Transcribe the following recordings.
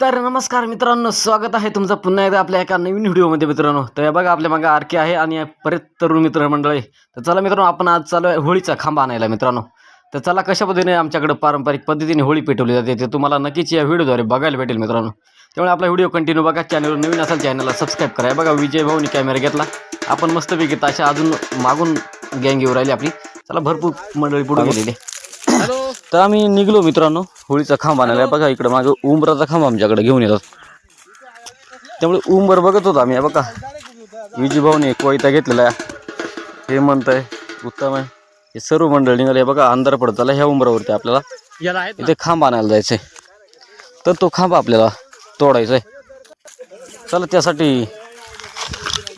तर नमस्कार मित्रांनो स्वागत आहे तुमचं पुन्हा एकदा आपल्या एका नवीन व्हिडिओमध्ये मित्रांनो. तर हे बघा आपल्या मागे आरके आहे आणि परत तरुण मित्रमंडळ तर चला मित्रांनो आपण आज चालू आहे होळीचा खांबा आणायला मित्रांनो. तर चला कशा पद्धतीने आमच्याकडे पारंपरिक पद्धतीने होळी पेटवली जाते ते तुम्हाला नक्कीच या व्हिडिओद्वारे बघायला भेटेल मित्रांनो. त्यामुळे आपला व्हिडिओ कंटिन्यू बघा चॅनलवर नवीन असेल चॅनलला सबस्क्राईब करा. बघा विजय भाऊनी कॅमेरा घेतला. आपण मस्तपैकी अशा अजून मागून गँग येऊ राहिली आपली. चला भरपूर मंडळी पुढे गेलेली तर आम्ही निघलो मित्रांनो होळीचा खांब आणायला. बघा इकडं मागं उंबराचा खांब आमच्याकडे घेऊन येतात. त्यामुळे उंबर बघत होतो आम्ही बघा. विजय भाऊने कोयता घेतलेला आहे. हे म्हणत आहे उत्तम आहे. हे सर्व मंडळ निघाले. बघा अंधार पडत आला ह्या उंबरावरती आपल्याला इथे खांब आणायला जायचंय. तर तो खांब आपल्याला तोडायचा आहे चला त्यासाठी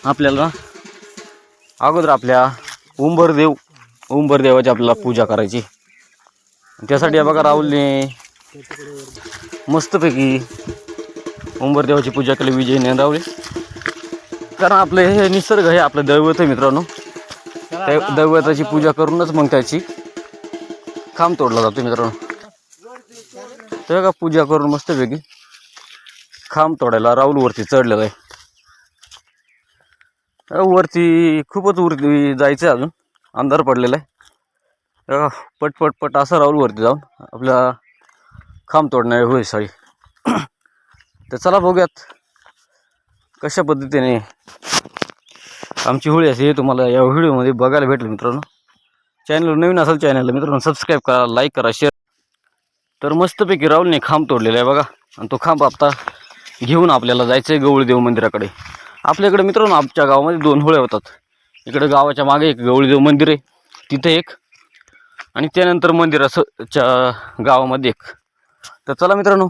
आपल्याला अगोदर आपल्या उंबरदेव उंबरदेवाची आपल्याला पूजा करायची. त्यासाठी हे बघा राहुलने मस्तपैकी उंबरदेवाची पूजा केली विजयने राहुले कारण आपलं हे निसर्ग हे आपलं दैवत आहे मित्रांनो. त्या दैवताची पूजा करूनच मग त्याची खांब तोडला जातो मित्रांनो. तर का पूजा करून मस्तपैकी खांब तोडायला राहुल वरती चढलेला आहे. वरती खूपच वरती जायचं आहे अजून. अंधार पडलेला आहे. पटपट पट असं राहुल वरती जाऊन आपला खांब तोडणार होय साडी तर चला बघूयात कशा पद्धतीने आमची होळी असे हे तुम्हाला या व्हिडिओमध्ये बघायला भेटेल मित्रांनो. चॅनल नवीन असेल चॅनलला मित्रांनो सबस्क्राईब करा लाईक करा शेअर तर मस्तपैकी राहुलने खांब तोडलेला आहे बघा. आणि तो खांब आता घेऊन आपल्याला जायचं आहे गवळीदेव मंदिराकडे. आपल्याकडे मित्रांनो आमच्या गावामध्ये दोन होळ्या होतात. इकडे गावाच्या मागे एक गवळीदेव मंदिर आहे. तिथे एक आणि त्यानंतर मंदिराचं च्या गावामध्ये एक. तर चला मित्रांनो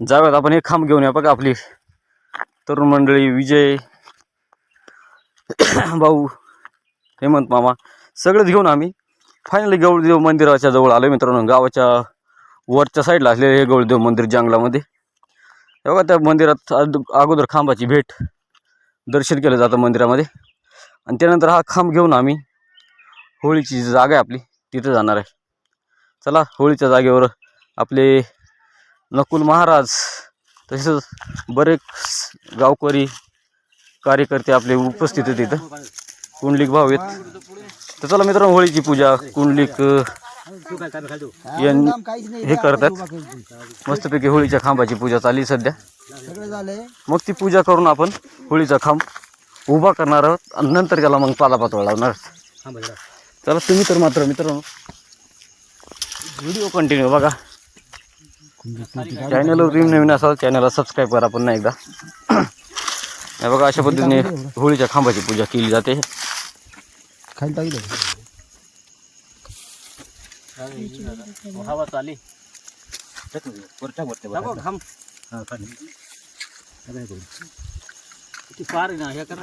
जाऊयात आपण एक खांब घेऊन या बघा आपली. तरुण मंडळी विजय भाऊ हेमंत मामा सगळंच घेऊन आम्ही. फायनली गवळदेव मंदिराच्या जवळ आलो मित्रांनो गावाच्या वरच्या साईडला असलेले हे गवळदेव मंदिर जंगलामध्ये. बघा त्या मंदिरात अगोदर खांबाची भेट दर्शन केलं जातं मंदिरामध्ये. आणि त्यानंतर हा खांब घेऊन आम्ही होळीची जी जागा आहे आपली. तिथे जाणार आहे. चला होळीच्या जागेवर आपले नकुल महाराज तसेच बरेच गावकरी कार्यकर्ते आपले उपस्थित आहेत तिथं कुंडलिक भाव आहेत. तर चला मित्रांनो होळीची पूजा कुंडलिक यांनी हे करतात. मस्तपैकी होळीच्या खांबाची पूजा चालली सध्या. मग ती पूजा करून आपण होळीचा खांब उभा करणार आहोत आणि नंतर त्याला मग पालापाचोळा लावणार आहोत. चला तुम्ही तर मात्र मित्रांनो. व्हिडिओ कंटिन्यू बघा. चॅनलवर तुम्ही नवीन असाल चॅनलला सबस्क्राईब करा पुन्हा एकदा. हे बघा अशा पद्धतीने होळीच्या खांबाची पूजा केली जाते. खाली टाकलं हवा चाली खांब फार ना हे करा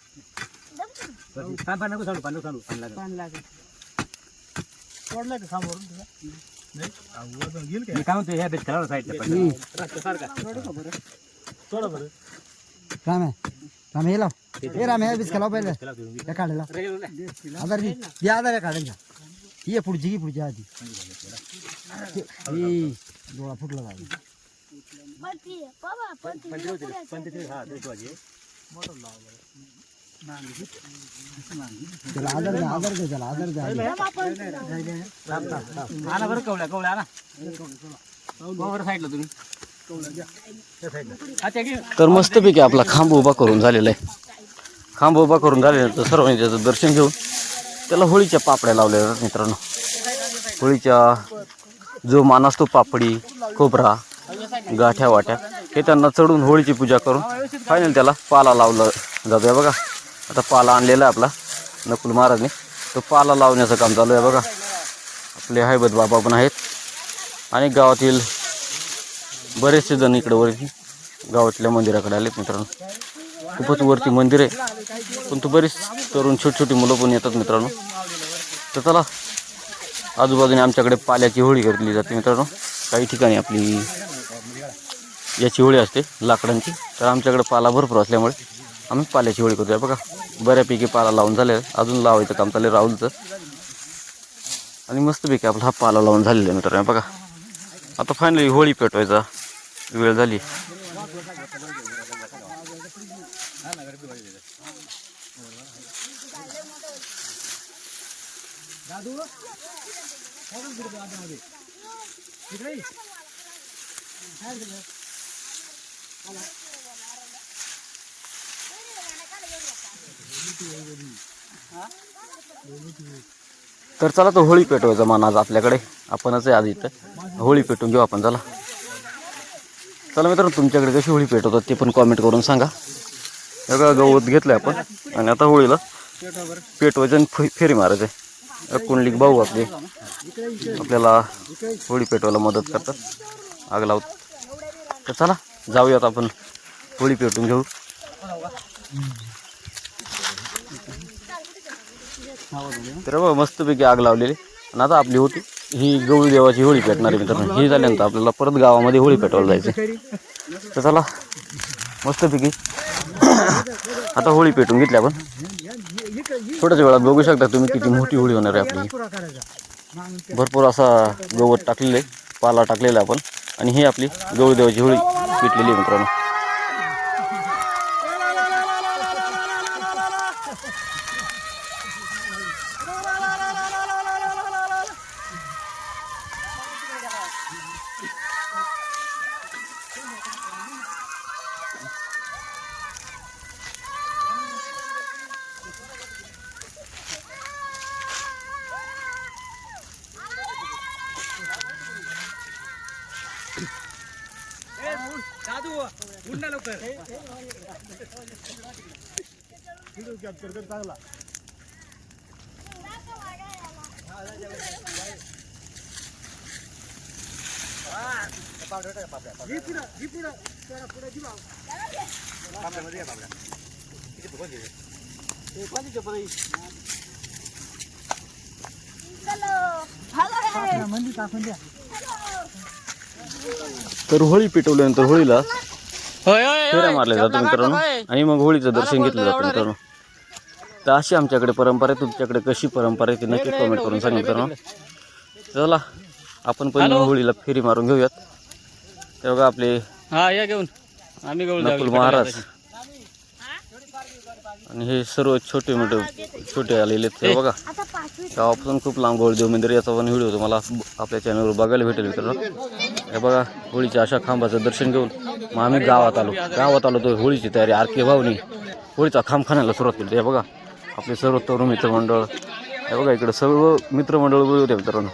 काय पाणी नको चालू पाणी नको चालू पाणी लागेल. मी काय म्हणतो ह्या बेट करा साईडला राम आहे राम हे लाव. हे राम हे बिस्का लाव पहिले. त्या काढायला आधार घे. दे आधार काढायचा ही आहे पुढची ही पुढची आधी. ही डोळा फुटला जाईल त्याला आधार द्या आधार द्या त्याला आधार द्या आला बरं कवळ्या कवळ्या आला साईडला तुम्ही तर मस्तपैकी आपला खांब उभा करून झालेला आहे. खांब उभा करून झाल्यानंतर सर्वांनी त्याचं दर्शन घेऊन त्याला होळीच्या पापड्या लावल्या जातात मित्रांनो. होळीच्या जो मान असतो पापडी खोबरा गाठ्या वाट्या हे त्यांना चढून होळीची पूजा करून फायनल त्याला पाला लावला जातो आहे बघा. आता पाला आणलेला आहे आपला नकुल महाराजने. तो पाला लावण्याचं काम चालू आहे बघा. आपले हैबत बाबा पण आहेत. आणि गावातील बरेचसे जण इकडे वरती गावातल्या मंदिराकडे आलेत मित्रांनो. खूपच वरती मंदिर आहे. पण तू बरीच तरुण छोटी छोटी मुलं पण येतात मित्रांनो. तर चला आजूबाजूने आमच्याकडे पाल्याची होळी घेतली जाते मित्रांनो. काही ठिकाणी आपली याची होळी असते लाकडांची. तर आमच्याकडे पाला भरपूर असल्यामुळे आम्ही पाल्याची होळी करतो बघा बऱ्यापैकी पाला लावून झाले. अजून लावायचं काम चाललं राहुलचं. आणि मस्तपैकी आपला हा पाला लावून झालेला आहे मित्रांनो. बघा आता फायनली होळी पेटवायचा. वेळ झाली. तर चला तर होळी पेटवायचा मान आज आपल्याकडे. आपणच आहे आज इथं. होळी पेटून घेऊ आपण चला. चला मित्रांनो तुमच्याकडे कशी होळी पेटवतात ते पण कॉमेंट करून सांगा. सगळं गवत घेतलं आपण. आणि आता होळीला पेटवायचं आणि फेरी मारायचं आहे. कुंडलिक भाऊ आपले. आपल्याला होळी पेटवायला मदत करतात. आग लावत तर चला जाऊयात आपण. होळी पेटून घेऊ. तर बघा मस्तपैकी आग लावलेली. आणि आता आपली होती. ही गवळी देवाची होळी पेटणार आहे मित्रांनो. ही झाल्यानंतर आपल्याला परत गावामध्ये होळी पेटवायला जायचं तर चला मस्तपैकी आता होळी पेटून घेतली आपण. थोड्याच वेळात बघू शकता तुम्ही किती मोठी होळी होणार आहे आपली. भरपूर असा गवत टाकलेलं आहे. पाला टाकलेला आपण. आणि ही आपली गवळी देवाची होळी पेटलेली आहे मित्रांनो. तर होळी पेटवल्यानंतर होळीला होय होय फेऱ्या मारल्या जातात मित्रांनो. आणि मग होळीचं दर्शन घेतलं जातं मित्रांनो. तर अशी आमच्याकडे परंपरा आहे. तुमच्याकडे कशी परंपरा आहे ती नक्की कमेंट करून सांगा मित्रांनो. चला आपण पहिले होळीला फेरी मारून घेऊयात. तेव्हा आपले हा या घेऊन. आम्ही गवळ नकुल महाराज. आणि हे सर्व छोटे मोठे छोटे आलेले आहेत. ते बघा. गावापासून खूप लांब गोळदेव मंदिर याचा पण व्हिडिओ तुम्हाला आपल्या चॅनलवर बघायला भेटेल मित्रांनो. हे बघा होळीच्या अशा खांबाचं दर्शन घेऊन मग आम्ही गावात आलो. गावात आलो तर होळीची तयारी आर के भाऊनी होळीचा खांब खाण्याला सुरुवात केली. हे बघा. आपले सर्व तरुण मित्रमंडळ. हे बघा इकडे सर्व मित्रमंडळ उभे होते मित्रांनो.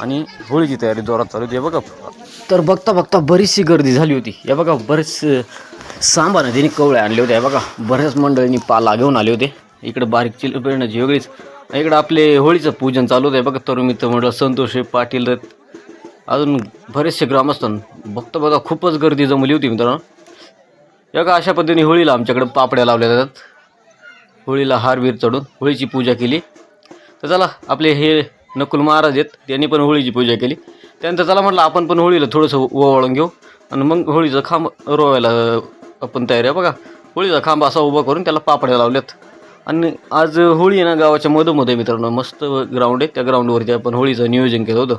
आणि होळीची तयारी जोरात चालू होती. हे बघा. तर बघता बघता बरीचशी गर्दी झाली होती. हे बघा बरेच सांबाने त्यांनी कवळे आणले होते. हे बघा बऱ्याच मंडळींनी पाला घेऊन आले होते. इकडे बारीक चिल पेरण्याची वेगळीच. इकडे आपले होळीचं पूजन चालू होतं. बघा तरुण मित्रमंडळ संतोष पाटील अजून बरेचसे ग्रामस्थान बघता बघा खूपच गर्दी जमली होती मित्रांनो. या का अशा पद्धतीने होळीला आमच्याकडे पापड्या लावल्या जातात. होळीला हारवीर चढून होळीची पूजा केली. तर चला आपले हे नकुल महाराज आहेत त्यांनी पण होळीची पूजा केली. त्यानंतर चला म्हटलं आपण पण होळीला थोडंसं ओवाळून घेऊ. आणि मग होळीचा खांब रोवायला आपण तयार आहे बघा. होळीचा खांब असा उभा करून त्याला पापड्या लावल्यात. आणि आज होळी आहे ना गावाच्या मधोमध आहे मित्रांनो. मस्त ग्राउंड आहे. त्या ग्राउंडवरती आपण होळीचं नियोजन केलं होतं.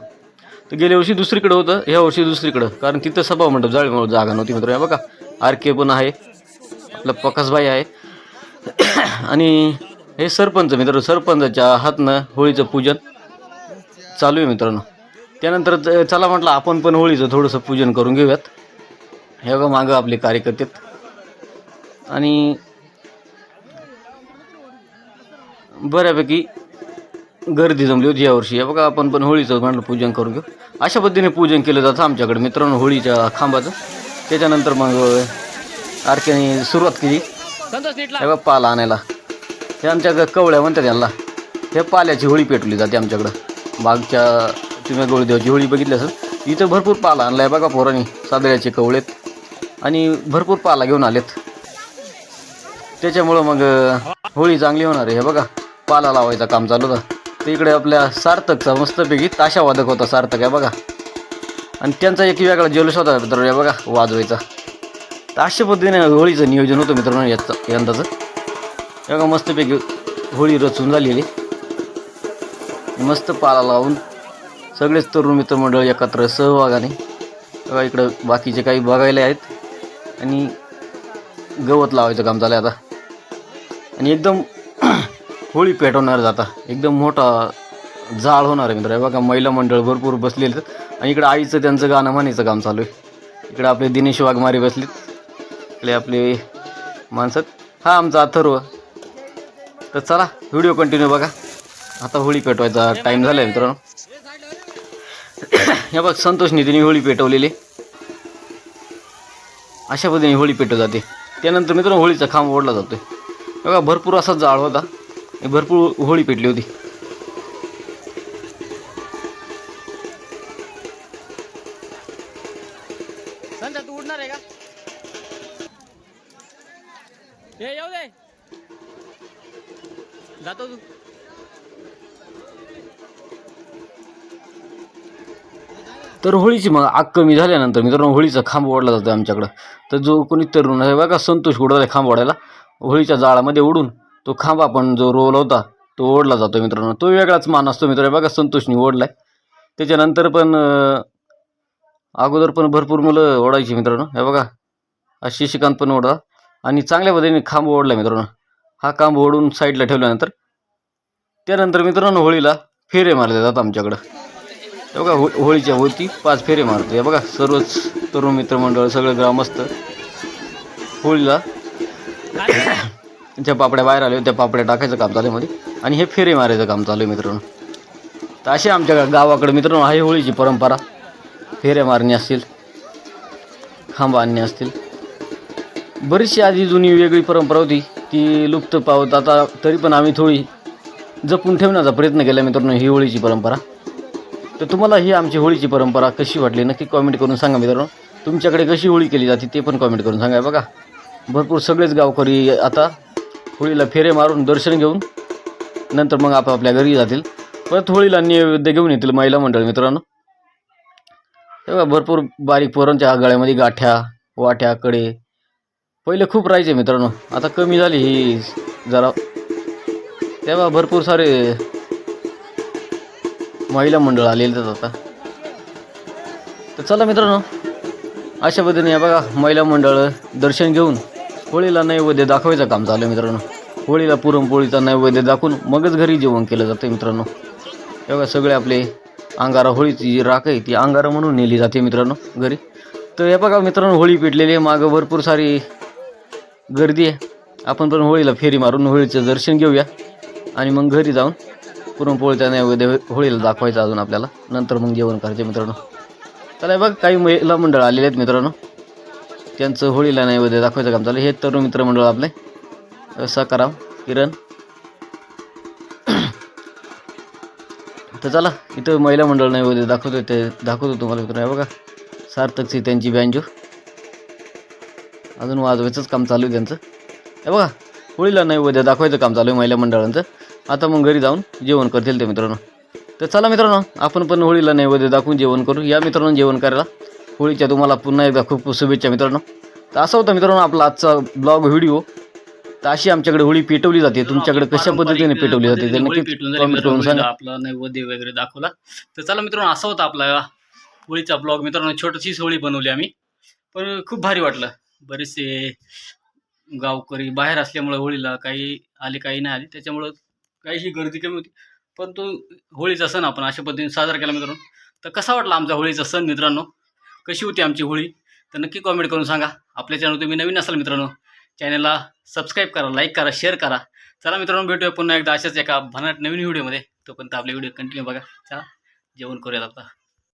तर गेल्या वर्षी दुसरीकडे होतं ह्या वर्षी दुसरीकडं. कारण तिथं सभा मंडप जाळीमुळे जागा नव्हती मित्रांनो बघा. आर के पण आहे. आपलं पकासबाई आहे. आणि हे सरपंच मित्र सरपंचाच्या हातनं होळीचं पूजन चालू आहे मित्रांनो. त्यानंतर चला म्हटलं आपण पण होळीचं थोडंसं पूजन करून घेऊयात. हे बघा मागं आपले कार्यकर्ते आणि बऱ्यापैकी गर्दी जमली होती यावर्षी या बघा आपण पण होळीचं म्हटलं पूजन करून घेऊ. अशा पद्धतीने पूजन केलं जातं आमच्याकडे मित्रांनो होळीच्या खांबाचं. त्याच्यानंतर मग आरक्याने सुरुवात केली. संतोष नीटला. हे पाला आणायला. हे आमच्या कवळ्या म्हणतात यांना. हे पाल्याची होळी पेटवली जाते आमच्याकडं. मागच्या तुम्ही गोळीदेवाची होळी बघितली असेल इथं भरपूर पाला आणला आहे बघा पोरांनी सादळ्याचे कवळेत. आणि भरपूर पाला घेऊन आलेत. त्याच्यामुळं मग होळी चांगली होणार आहे. हे बघा पाला लावायचं काम चालू होतं. तर इकडे आपल्या सार्थकचा मस्तपैकी ताशा वादक होता सार्थक आहे बघा. आणि त्यांचा एक वेगळा जल्लोष होता दर बघा वाजवायचा. तर अशा पद्धतीने होळीचं नियोजन होतं मित्रांनो याचं यंदाचं. हे बघा मस्तपैकी होळी रचून झालेली. मस्त पाला लावून सगळेच तरुण मित्रमंडळ एकत्र सहभागाने बघा इकडं बाकीचे काही बघायला आहेत. आणि गवत लावायचं काम झालं आहे आता. आणि एकदम होळी पेटवणार जाता एकदम मोठा जाळ होणार आहे मित्र बघा महिला मंडळ भरपूर बसलेले आहेत. आणि इकडं आईचं त्यांचं गाणं म्हणायचं काम चालू आहे. इकडं आपले दिनेश वाघमारे बसलेत. इकडे आपले माणसं. हा आमचा अथर्व. तर चला व्हिडिओ कंटिन्यू बघा. आता होळी पेटवायचा टाईम झाला आहे मित्रांनो. हे बघ संतोष निधीने होळी पेटवलेली. अशा पद्धतीने होळी पेटव जाते. त्यानंतर मित्रांनो होळीचा खांब ओढला जातोय. बघा भरपूर असा जाळ होता. भरपूर होळी पेटली होती. तर होळीची मग आग कमी झाल्यानंतर मित्रांनो होळीचा खांब ओढला जातो आमच्याकडं. तर जो कोणी तरुण आहे बघा संतोष उडवला खांब ओढायला. होळीच्या जाळामध्ये उडून तो खांब आपण जो रोवला होता तो ओढला जातो मित्रांनो. तो वेगळाच मान असतो मित्र बघा संतोषनी ओढलाय. त्याच्यानंतर पण अगोदर पण भरपूर मुलं ओढायची मित्रांनो. हे बघा हा शिशिकांत पण ओढा. आणि चांगल्या पद्धतीने खांब ओढला मित्रांनो. हा खांब ओढून साईडला ठेवल्यानंतर त्यानंतर मित्रांनो होळीला फेरे मारले जातात आमच्याकडं. हे बघा हो होळीच्या होती पाच फेरे मारतो हे बघा सर्वच तरुण मित्रमंडळ सगळं ग्रामस्थ होळीला त्या पापड्या बाहेर आले त्या पापड्या टाकायचं काम चालू आहे मध्ये. आणि हे फेरे मारायचं काम चालू आहे मित्रांनो. तर असे आमच्या गावाकडे मित्रांनो आहे होळीची परंपरा. फेरे मारणे असतील खांब आणणे असतील. बरीचशी आधी जुनी वेगळी परंपरा होती. ती लुप्त पावत आता तरी पण आम्ही थोडी जपून ठेवण्याचा प्रयत्न केला मित्रांनो ही होळीची परंपरा. तर तुम्हाला ही आमची होळीची परंपरा कशी वाटली? नक्की कॉमेंट करून सांगा मित्रांनो. तुमच्याकडे कशी होळी केली जाते ते पण कॉमेंट करून सांगा बघा. भरपूर सगळेच गावकरी आता होळीला फेरे मारून दर्शन घेऊन नंतर मग आपापल्या घरी जातील. परत होळीला नैवेद्य घेऊन येतील महिला मंडळ मित्रांनो. तेव्हा भरपूर बारीक पोरांच्या गळ्यामध्ये गाठ्या वाट्या कडे. पहिले खूप राहायचे मित्रांनो. आता कमी झाली ही जरा. तेव्हा भरपूर सारे महिला मंडळ आलेले आता. तर चला मित्रांनो अशा पद्धतीने या बघा महिला मंडळ दर्शन घेऊन होळीला नैवेद्य दाखवायचं काम चालू आहे मित्रांनो. होळीला पुरणपोळीचा नैवेद्य दाखवून मगच घरी जेवण केलं जातं मित्रांनो. हे बघा सगळे आपले अंगारा होळीची जी राख आहे ती अंगारा म्हणून नेली जाते मित्रांनो घरी. तर हे बघा मित्रांनो होळी पेटलेली आहे मागं भरपूर सारी गर्दी आहे. आपण पण होळीला फेरी मारून होळीचं दर्शन घेऊया आणि मग घरी जाऊन पुरणपोळीचा नैवेद्य होळीला दाखवायचा अजून आपल्याला. नंतर मग जेवण करायचे मित्रांनो. चला बघ काही महिला मंडळ आलेले आहेत मित्रांनो. त्यांचं होळीला नैवेद्य दाखवायचं काम चालू आहे. हे तरुण मित्रमंडळ आपले. सकाराम किरण. तर चला इथं महिला मंडळ नैवेद्य दाखवतो ते दाखवतो तुम्हाला मित्रांनो. हे बघा सार्थकची त्यांची बँजो अजून वाजवायचंच काम चालू आहे त्यांचं. हे बघा होळीला नैवेद्य दाखवायचं काम चालू आहे महिला मंडळांचं. आता मग घरी जाऊन जेवण करतील ते मित्रांनो. तर चला मित्रांनो आपण पण होळीला नैवेद्य दाखवून जेवण करू. या मित्रांनो जेवण करायला. होळीच्या तुम्हाला पुन्हा एकदा खूप खूप शुभेच्छा मित्रांनो. तर असं होतं मित्रांनो आपला आजचा ब्लॉग व्हिडिओ. तर अशी आमच्याकडे होळी पेटवली जाते. तुमच्याकडे कशा पद्धतीने पेटवली जाते ते होळी नक्की पेटून झाली कॉमेंट करून मित्रांनो, सांगा. आपला नैवेद्य वगैरे दाखवला. तर चला मित्रांनो असा होता आपला होळीचा ब्लॉग. मित्रांनो छोटीशीच होळी बनवली आम्ही. पण खूप भारी वाटलं. बरेचसे गावकरी बाहेर असल्यामुळे होळीला काही आले काही नाही आले. त्याच्यामुळं काहीशी गर्दी कमी होती. पण तो होळीचा सण आपण अशा पद्धतीने साजरा केला मित्रांनो. तर कसा वाटला आमचा होळीचा सण मित्रांनो? कशी होती आमची होळी? तर नक्की कॉमेंट करून सांगा. आपल्या चॅनल तुम्ही नवीन असाल मित्रांनो चॅनलला सबस्क्राईब करा लाईक करा शेअर करा. चला मित्रांनो भेटूया पुन्हा एकदा अशाच एका भन्नाट नवीन व्हिडिओमध्ये तोपर्यंत आपले व्हिडिओ कंटिन्यू बघा. चला जेवण करूयात आता.